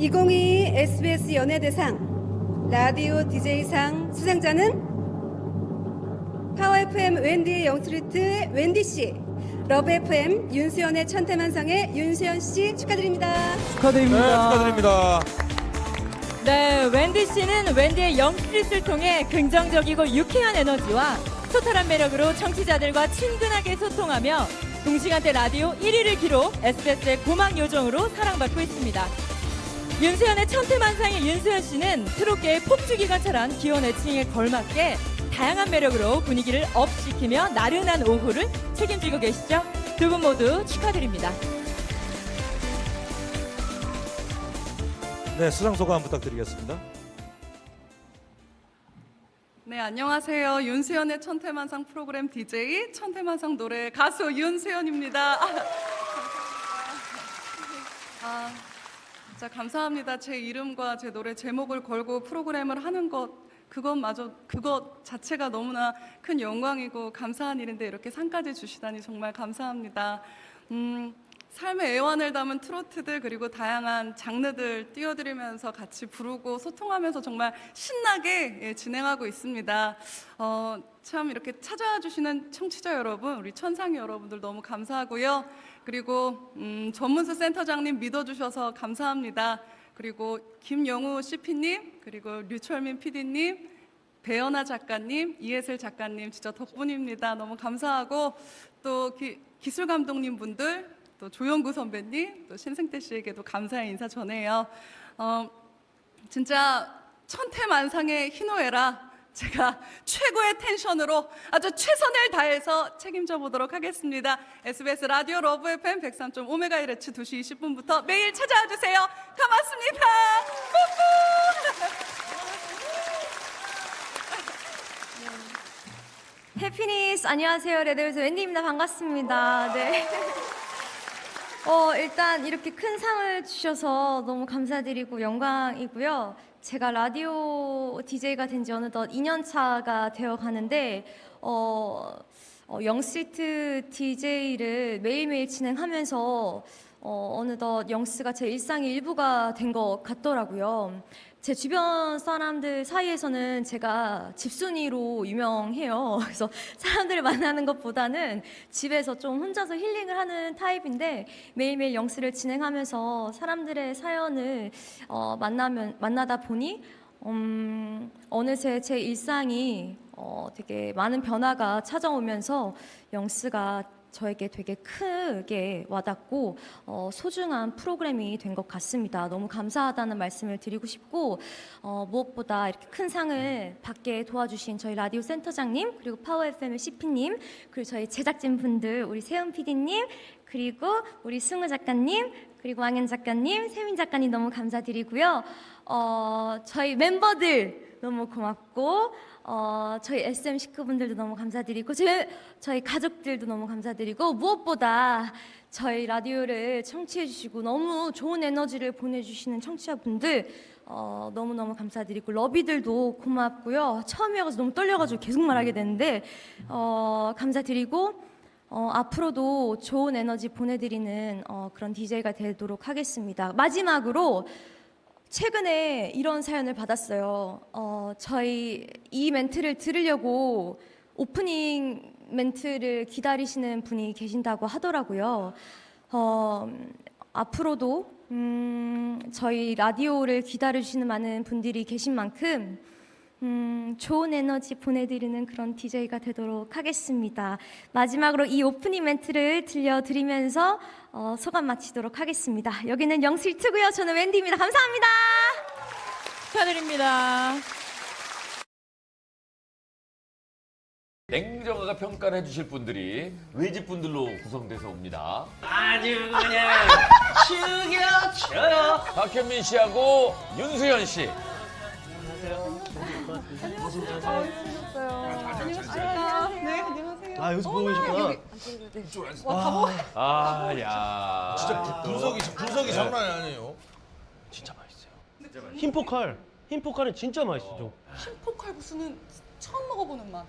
2022 SBS 연예대상 라디오 DJ상 수상자는 파워 FM 웬디의 영스트리트 웬디 씨, 러브 FM 윤수연의 천태만상의 윤수연 씨 축하드립니다. 축하드립니다. 네, 축하드립니다. 네, 웬디 씨는 웬디의 영스트릿을 통해 긍정적이고 유쾌한 에너지와 토탈한 매력으로 청취자들과 친근하게 소통하며 동시간대 라디오 1위를 기록 SBS의 고막 요정으로 사랑받고 있습니다. 윤수연의 천태만상의 윤수연 씨는 트롯계의 폭주기관차란 기원 애칭에 걸맞게 다양한 매력으로 분위기를 업시키며 나른한 오후를 책임지고 계시죠? 두 분 모두 축하드립니다. 네, 수상 소감 부탁드리겠습니다. 네, 안녕하세요. 윤수연의 천태만상 프로그램 DJ 천태만상 노래 가수 윤수연입니다. 아, 진 짜 감사합니다. 제 이름과 제 노래 제목을 걸고 프로그램을 하는 것 그것마저 그것 자체가 너무나 큰 영광이고 감사한 일인데 이렇게 상까지 주시다니 정말 감사합니다. 음, 삶의 애환을 담은 트로트들 그리고 다양한 장르들 띄워드리면서 같이 부르고 소통하면서 정말 신나게 예, 진행하고 있습니다. 어, 참 이렇게 찾아와 주시는 청취자 여러분, 우리 천상이 여러분들 너무 감사하고요. 그리고 음, 전문수 센터장님 믿어주셔서 감사합니다. 그리고 김영우 CP님, 그리고 류철민 PD님, 배연아 작가님, 이혜슬 작가님 진짜 덕분입니다. 너무 감사하고 또 기, 기술 감독님 분들, 또 조영구 선배님, 또 신승태 씨에게도 감사의 인사 전해요. 어, 진짜 천태만상의 희노애라 제가 최고의 텐션으로 아주 최선을 다해서 책임져 보도록 하겠습니다. SBS 라디오 러브 FM 103.5MHz 2시 20분부터 매일 찾아와 주세요. 고맙습니다. 해피니스 안녕하세요 레드벨스 웬디입니다 반갑습니다 네. 어 일단 이렇게 큰 상을 주셔서 너무 감사드리고 영광이고요 제가 라디오 DJ가 된 지 어느덧 2년 차가 되어 가는데 어, 어 영스트 DJ를 매일매일 진행하면서 어, 어느덧 영스가 제 일상의 일부가 된 것 같더라고요. 제 주변 사람들 사이에서는 제가 집순이로 유명해요. 그래서 사람들을 만나는 것보다는 집에서 좀 혼자서 힐링을 하는 타입인데 매일매일 영스를 진행하면서 사람들의 사연을 어, 만나면 만나다 보니 음, 어느새 제 일상이 어, 되게 많은 변화가 찾아오면서 영스가 저에게 되게 크게 와닿고 어, 소중한 프로그램이 된 것 같습니다. 너무 감사하다는 말씀을 드리고 싶고 어, 무엇보다 이렇게 큰 상을 받게 도와주신 저희 라디오 센터장님 그리고 파워 FM의 CP님 그리고 저희 제작진 분들 우리 세은 PD님 그리고 우리 승우 작가님 그리고 왕현 작가님 세민 작가님 너무 감사드리고요. 어, 저희 멤버들 너무 고맙고 어, 저희 SM 식구분들도 너무 감사드리고 저희, 저희 가족들도 너무 감사드리고 무엇보다 저희 라디오를 청취해 주시고 너무 좋은 에너지를 보내주시는 청취자분들 어, 너무너무 감사드리고 러비들도 고맙고요. 처음이어서 너무 떨려가지고 계속 말하게 되는데 어, 감사드리고 어, 앞으로도 좋은 에너지 보내드리는 어, 그런 DJ가 되도록 하겠습니다. 마지막으로 최근에 이런 사연을 받았어요. 어, 저희 이 멘트를 들으려고 오프닝 멘트를 기다리시는 분이 계신다고 하더라고요. 어, 음, 앞으로도 음, 저희 라디오를 기다려주시는 많은 분들이 계신 만큼 음, 좋은 에너지 보내드리는 그런 DJ가 되도록 하겠습니다. 마지막으로 이 오프닝 멘트를 들려드리면서 어, 소감 마치도록 하겠습니다. 여기는 영슬트고요. 저는 웬디입니다. 감사합니다. 축하드립니다. 냉정하게 평가를 해주실 분들이 외집 분들로 구성돼서 옵니다. 아주 그냥 죽여줘요. 박현민 씨하고 윤수연 씨. 아 여기서 보고 계셨구나. 아, 야. 진짜 분석이 분석이 장난이 아니에요. 진짜 맛있어요. 흰 포칼. 흰 포칼은 진짜 맛있어. 포칼국수는 처음 먹어보는 맛.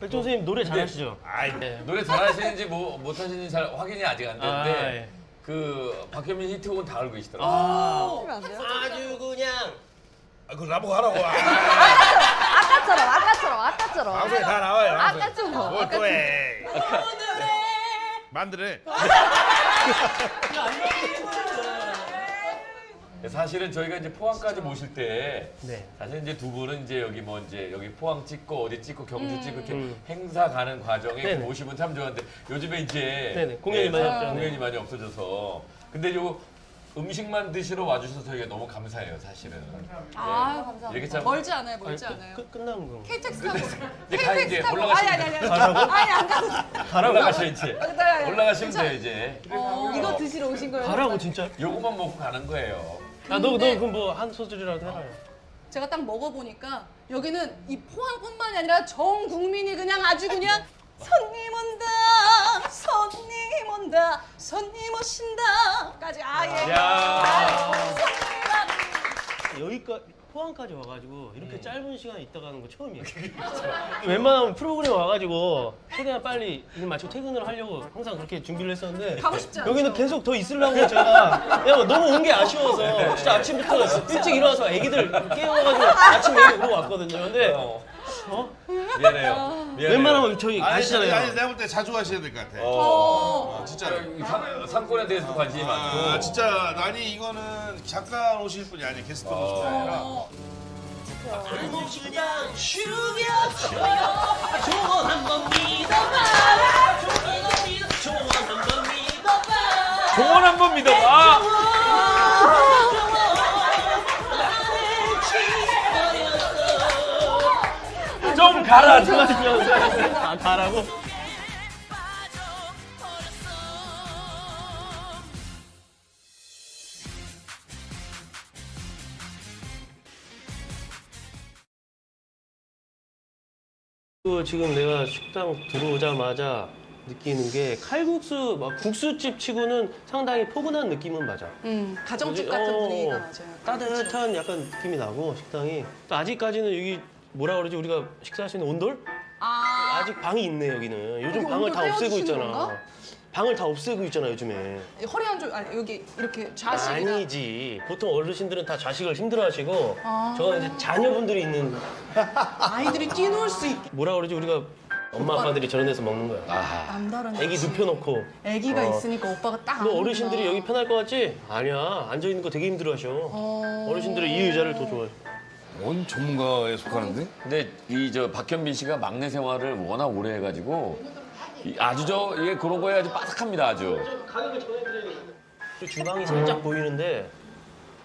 백종 선생님 노래 잘하시죠? 노래 잘하시는지 뭐 못하시는지 잘 확인이 아직 안 아, 되는데 예. 그 박현민 히트곡은 다 알고 계시더라고요. 아주 그냥 아, 그거 나보고 하라고. 아, 아까처럼 아까처럼 아까처럼. 방송에 다 나와요. 방송에. 아까처럼. 뭘또 해. 만들어. 사실은 저희가 이제 포항까지 모실 때 네. 사실 이제 두 분은 이제 여기 뭐 이제 여기 포항 찍고 어디 찍고 경주 찍고 이렇게 음. 행사 가는 과정에 네네. 모시면 참 좋았는데 요즘에 이제 네네, 공연이 많이 사- 없죠. 공연이 많이 없어져서 근데 요 음식만 드시러 와주셔서 저희가 너무 감사해요 사실은. 아, 감사합니다. 이렇게 참 멀지 않아요, 멀지 아니, 않아요. 끝, 끝나는 거. KTX 타고 이제 가 이제 KTX 타고 올라가시면 아니 아니 아니. 가라고? 아니 안 가도 가라고? 올라가셔 이제 네, 네. 올라가시면. 돼요 이제. 어, 이거 드시러 오신 거예요? 가라고 진짜? 요거만 먹고 가는 거예요. 아, 너, 너 근데- 그럼 뭐 한 소절이라도 해라요. 제가 딱 먹어보니까 여기는 이 포항뿐만이 아니라 전 국민이 그냥 아주 그냥 손님 온다, 손님 온다, 손님 오신다까지 아예. 야. 여기까지 포항까지 와가지고 이렇게 짧은 시간 있다 가는 거 처음이에요. 웬만하면 프로그램 와가지고 최대한 빨리 일 마치고 퇴근을 하려고 항상 그렇게 준비를 했었는데 가고 싶지 않죠? 여기는 계속 더 있으려고 제가 야, 너무 온 게 아쉬워서 진짜 아침부터 일찍 일어나서 애기들 깨워가지고 아침 메뉴 보고 왔거든요. 근데 어. 어? 미안해요. 미안해요. 웬만하면 저희 아니, 아시잖아요. 아니, 내가 볼 때 자주 하셔야 될 것 같아. 어. 어, 진짜로. 상, 상권에 대해서도 관심이 많고. 아, 진짜 아니 이거는 잠깐 오실 분이 아니에요. 게스트로 오실 분이 아니라. 어, 종원 한번 믿어봐. 좀 가라. 좀. 아, 가라고? 그 지금 내가 식당 들어오자마자 느끼는 게 칼국수 막 국수집 치고는 상당히 포근한 느낌은 맞아. 음, 가정집 뭐지? 같은 어, 분위기가 맞아요. 따뜻한 약간 느낌이 나고 식당이 또 아직까지는 여기 뭐라 그러지 우리가 식사할 수 있는 온돌? 아, 아직 방이 있네 여기는. 요즘 여기 방을 온돌 다 없애고 떼어주시는 있잖아. 건가? 방을 다 없애고 있잖아 요즘에. 허리 한쪽 아니 여기 이렇게 좌식이나 아니지. 보통 어르신들은 다 자식을 힘들어하시고 아. 저건 이제 자녀분들이 있는 아이들이 뛰놀 수 있게 뭐라 그러지 우리가 엄마 아빠들이 저런 데서 먹는 거야. 아, 남다른 애기 눕혀놓고. 아기가 어. 있으니까 오빠가 딱 너 아는구나. 어르신들이 여기 편할 것 같지? 아니야. 앉아 있는 거 되게 힘들어하셔. 어... 어르신들은 이 의자를 더 좋아해. 뭔 전문가에 속하는데? 근데 이 저 박현빈 씨가 막내 생활을 워낙 오래 해가지고 이 아주 저 이게 그런 거에 아주 빠삭합니다 아주. 그 주방이 살짝 보이는데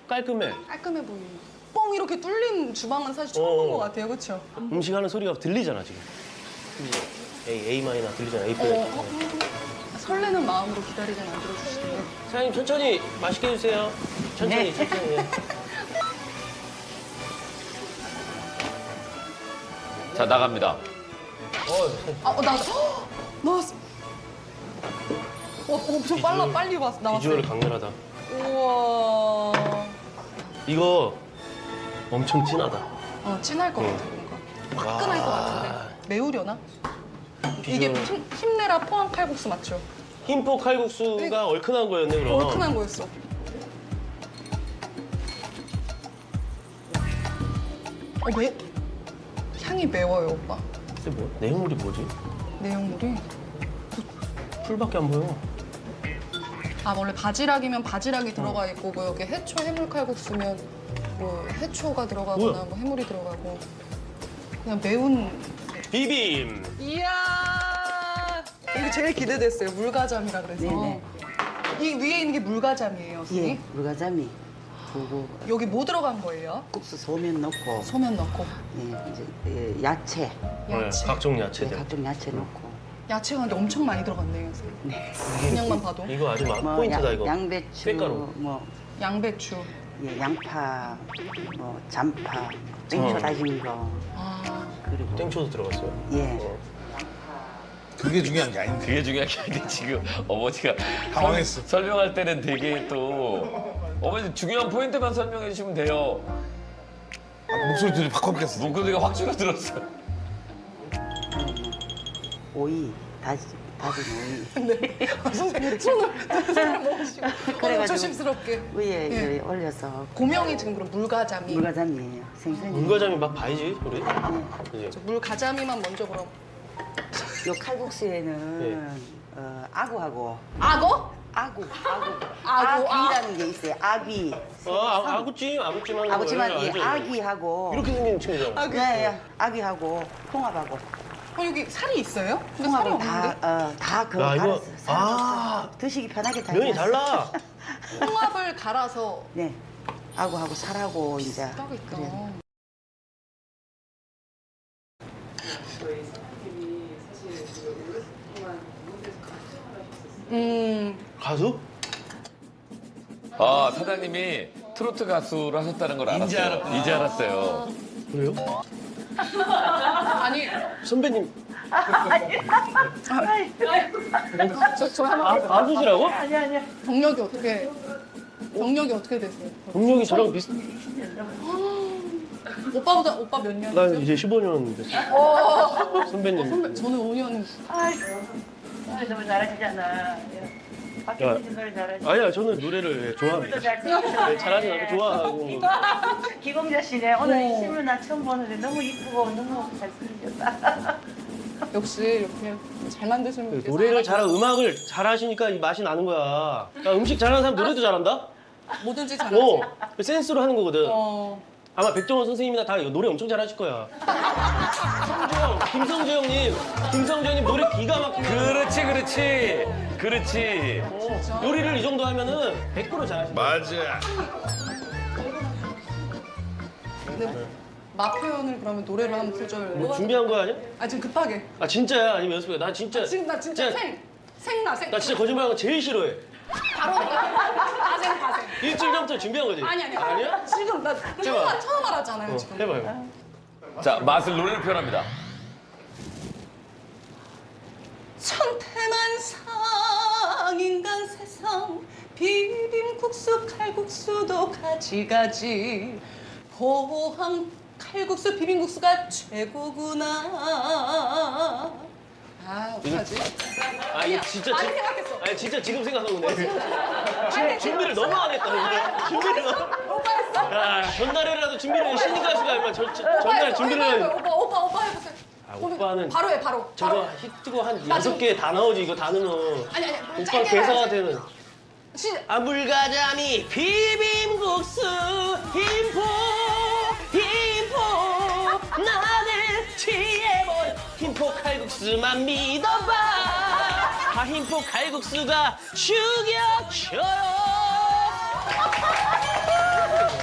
깔끔해. 깔끔해 보이는 뻥 이렇게 뚫린 주방은 사실 처음 어. 본것 같아요 그렇죠? 음식 하는 소리가 들리잖아 지금. A A 마이나 들리잖아. A 어, 플랫. 어, 설레는 마음으로 기다리게 만들어주시네요 사장님 천천히 맛있게 해주세요. 천천히 천천히. 해. 자 나갑니다. 어, 아, 어, 나, 헉! 나왔어 어, 엄청 빨라, 비주얼- 빨리 왔, 나왔어요 비주얼이 강렬하다. 우와 이거 엄청 진하다. 어, 진할 것 어. 같아 뭔가 화끈할 것 같은데 매우려나? 이게 비주얼. 힘, 힘내라 포항 칼국수 맞죠? 흰포 칼국수가 얼큰한 거였네 그럼. 얼큰한 거였어 어, 매... 향이 매워요 오빠 근데 뭐 내용물이 뭐지? 내용물이 풀밖에 안 보여. 아 원래 바지락이면 바지락이 들어가 있고 뭐 여기 해초 해물 칼국수면 뭐 해초가 들어가거나 뭐야? 뭐 해물이 들어가고 그냥 매운 비빔. 이야 이게 제일 기대됐어요 물가잠이라 그래서 네네. 이 위에 있는 게 물가잠이에요 예, 선생님 물가자미 두고 여기 뭐 들어간 거예요? 국수 소면 넣고 소면 넣고 예, 이제 예, 야채, 야채 네, 각종 예, 야채들. 각종 야채 넣고 야채가 근데 엄청 많이 들어갔네요 선생님 네. 그냥만 봐도 이거 아주 막뭐 포인트다 야- 이거. 양배추, 깻가루. 뭐 양배추 예, 양파, 뭐 잠파, 땡초 어. 다진 거 아 그리고 땡초도 들어갔어요. 예, 어. 그게 중요한 게 아닌데. 그게 중요한 게 아닌데 지금 어머니가 당황했어. 설- 설명할 때는 되게 또 어머니 중요한 포인트만 설명해 주시면 돼요. 아, 목소리 들이 팍 꺾였어. 목소리가 확 줄어들었어요. 오이, 다지, 다진 오이. 네. 선생님 손을 손을 모으시고 그래가지고 조심스럽게 위에 예. 이제 올려서 고명이 지금 그럼 물가자미. 물가자미예요. 생선이. 물과장이 막 봐야지 우리. 네. 이제 물가자미만 먼저 그럼. 요 칼국수에는 어, 아구하고 악어? 아구, 아구, 아구, 아귀라는 게 있어요. 아귀. 어, 아, 아구찜, 아구찜 하는 거 아버지만 이 알죠? 아귀하고 이렇게 생긴 친구잖아. 아귀. 네, 예. 아귀하고 통합하고 어, 여기 살이 있어요? 근데 살이 없는데? 다어다그 야, 이거- 갈아서 아. 드시기 편하게 다 면이. 달라. 홍합을 갈아서 네, 아구하고 살하고 이제 따겠다. 그래요. 음, 가수? 아 사장님이 트로트 가수를 하셨다는 걸 알았어요. 이제 알았구나. 이제 알았어요. 그래요? 아니, 선배님 저, 저 한번 아, 가수시라고? 경력이 어떻게 경력이 어떻게 되세요? 경력이 저랑 비슷. 오빠보다 오빠 몇 년? 나 이제 15년 됐어. 어, 선배님. 선배, 저는 5년. 너무 잘하시잖아. 박혜진 노래 잘하시. 아니야, 저는 노래를 좋아합니다. 네, 잘하진 않고 좋아하고. 기공자 씨네 오늘 어. 이 신문 나 처음 보는데 너무 이쁘고 너무 잘생겼다. 역시 이렇게 잘 만드시는 그 분께서 노래를 잘하고 음악을 잘하시니까 이 맛이 나는 거야. 야, 음식 잘하는 사람 노래도 잘한다? 뭐든지 잘하지. 어, 그 센스로 하는 거거든. 어. 아마 백종원 선생님이나 다 노래 엄청 잘하실 거야. 김성주 형님, 김성주 형님 노래 기가 막히게. 그렇지 그렇지 그렇지. 어, 요리를 이 정도 하면은 100% 잘하실 거야. 맞아. 근데 맛 표현을 그러면 노래로 한 소절. 뭐 준비한 거야 아니야? 아 지금 급하게. 아 진짜야? 아니면 연습해? 나 진짜. 지금 나 진짜 진짜- 생 생나 생. 나 진짜 거짓말하는 거 제일 싫어해. 바로 다생 다생. 일주일 전부터 준비한 거지? 아니 아니. 아니야? 지금 나 처음 처음 알았잖아요 어, 지금. 해봐요. 자 맛을 노래로 표현합니다. 천태만 상 인간 세상 비빔국수 칼국수도 가지가지 포항 칼국수 비빔국수가 최고구나 아 어떡하지? 아 이거 진짜 지- 생각했어. 아니 진짜 지금 건데. 준- 준비를 너무 안 했다. 이거. 준비를 너무. 오빠 했어? 야 전날에라도 준비를 해. 신인 가수가 얼마 전 전- 오빠 전날. 준비를 오빠, 해. 오빠 오빠 오빠 해보세요 아, 오빠는 바로 해 바로 저거 바로. 히트고 한 나 여섯 좀- 개다 나오지 이거 다 넣으면. 아니 아니 오빠 짧게 대사가 해야지. 되는. 시, 아 물가자미 비빔국수 힘포 힘포 나를 취해버려 힘포 칼국수만 믿어봐 아 힘포 칼국수가 죽여줘요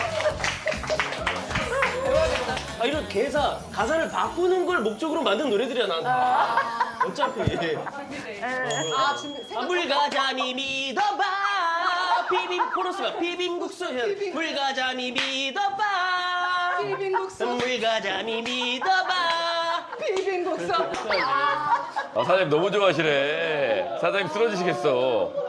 아 이런 개사 가사를 바꾸는 걸 목적으로 만든 노래들이야 난. 어차피. 아 준비 아, 생각 물가자미 믿어봐 비빔 코러스가 비빔국수 해. 물가자미 믿어봐 비빔국수. 물가자미 믿어봐 비빔국수. 아, 사장님 너무 좋아하시네. 사장님 쓰러지시겠어.